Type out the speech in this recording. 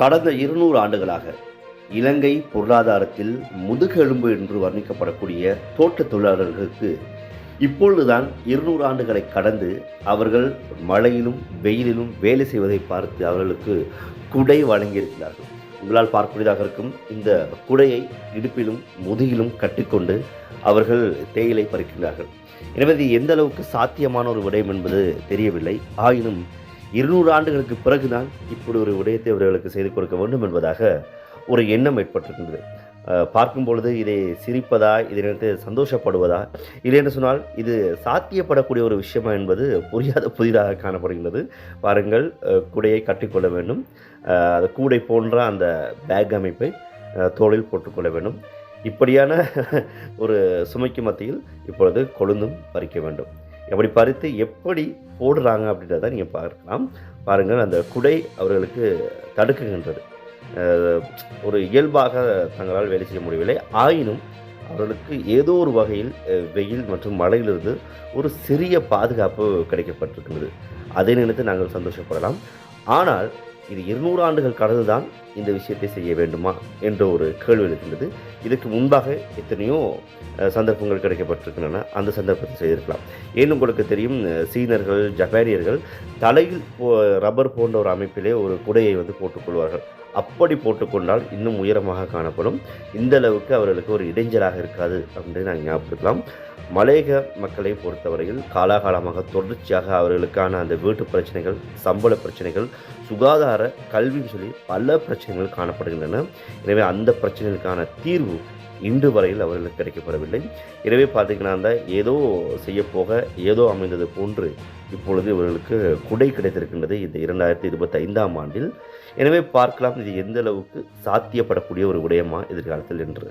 கடந்த இருநூறு ஆண்டுகளாக இலங்கை பொருளாதாரத்தில் முதுகெலும்பு என்று வர்ணிக்கப்படக்கூடிய தோட்ட தொழிலாளர்களுக்கு இப்பொழுதுதான் இருநூறு ஆண்டுகளை கடந்து அவர்கள் மழையிலும் வெயிலிலும் வேலை செய்வதை பார்த்து அவர்களுக்கு குடை வழங்கியிருக்கிறார்கள். உங்களால் பார்க்கக்கூடியதாக இருக்கும் இந்த குடையை இடுப்பிலும் முதுகிலும் கட்டிக்கொண்டு அவர்கள் தேயிலை பறிக்கின்றார்கள். எனவே இது எந்த அளவுக்கு சாத்தியமான ஒரு விடயம் என்பது தெரியவில்லை. ஆயினும் இருநூறு ஆண்டுகளுக்கு பிறகுதான் இப்படி ஒரு விடயத்தை அவர்களுக்கு செய்து கொடுக்க வேண்டும் என்பதாக ஒரு எண்ணம் ஏற்பட்டிருக்கின்றது. பார்க்கும் பொழுது இதை சிரிப்பதா இதை நினைத்து சந்தோஷப்படுவதா இல்லை என்று சொன்னால் இது சாத்தியப்படக்கூடிய ஒரு விஷயமா என்பது புரியாத புதிதாக காணப்படுகின்றது. பாருங்கள் கூடையை கட்டிக்கொள்ள வேண்டும். அந்த கூடை போன்ற அந்த பேக் அமைப்பை தோளில் போட்டுக்கொள்ள வேண்டும். இப்படியான ஒரு சுமைக்கு மத்தியில் இப்பொழுது கொழுந்தும் பறிக்க வேண்டும். எப்படி பறித்து எப்படி போடுறாங்க அப்படின்றத நீங்கள் பார்க்கலாம். பாருங்கள் அந்த குடை அவர்களுக்கு தடுக்குகின்றது. ஒரு இயல்பாக தங்களால் வேலை செய்ய முடியவில்லை. ஆயினும் அவர்களுக்கு ஏதோ ஒரு வகையில் வெயில் மற்றும் மழையிலிருந்து ஒரு சிறிய பாதுகாப்பு கிடைக்கப்பட்டிருக்கிறது அதை நினைத்து நாங்கள் சந்தோஷப்படலாம். ஆனால் இது இருநூறு ஆண்டுகள் கடந்துதான் இந்த விஷயத்தை செய்ய வேண்டுமா என்ற ஒரு கேள்வி இருக்கின்றது இதுக்கு முன்பாக எத்தனையோ சந்தர்ப்பங்கள் கிடைக்கப்பட்டிருக்கின்றன. அந்த சந்தர்ப்பத்தை செய்திருக்கலாம். ஏன் உங்களுக்கு தெரியும் சீனர்கள் ஜப்பானியர்கள் தலையில் போ- ரப்பர் போன்ற ஒரு அமைப்பிலே ஒரு குடையை வந்து போட்டுக்கொள்வார்கள் அப்படி போட்டுக்கொண்டால் இன்னும் உயரமாக காணப்படும். இந்த அளவுக்கு அவர்களுக்கு ஒரு இடைஞ்சலாக இருக்காது அப்படின்னு நாங்கள் ஞாபகப்படுத்தலாம். மலையக மக்களை பொறுத்தவரையில் காலாகாலமாக தொடர்ச்சியாக அவர்களுக்கான அந்த வீட்டு பிரச்சனைகள் சம்பள பிரச்சனைகள் சுகாதார கல்வின்னு சொல்லி பல பிரச்சனைகள் காணப்படுகின்றன. எனவே அந்த பிரச்சனைகளுக்கான தீர்வு இன்று வரையில் அவர்களுக்கு கிடைக்கப்படவில்லை. எனவே பார்த்தீங்கன்னா ஏதோ செய்யப்போக ஏதோ அமைந்தது போன்று இப்பொழுது இவர்களுக்கு குடை கிடைத்திருக்கின்றது இந்த இரண்டாயிரத்தி இருபத்தி ஐந்தாம் ஆண்டில். எனவே பார்க்கலாம் இது எந்த அளவுக்கு சாத்தியப்படக்கூடிய ஒரு விடயமா எதிர்காலத்தில் என்று.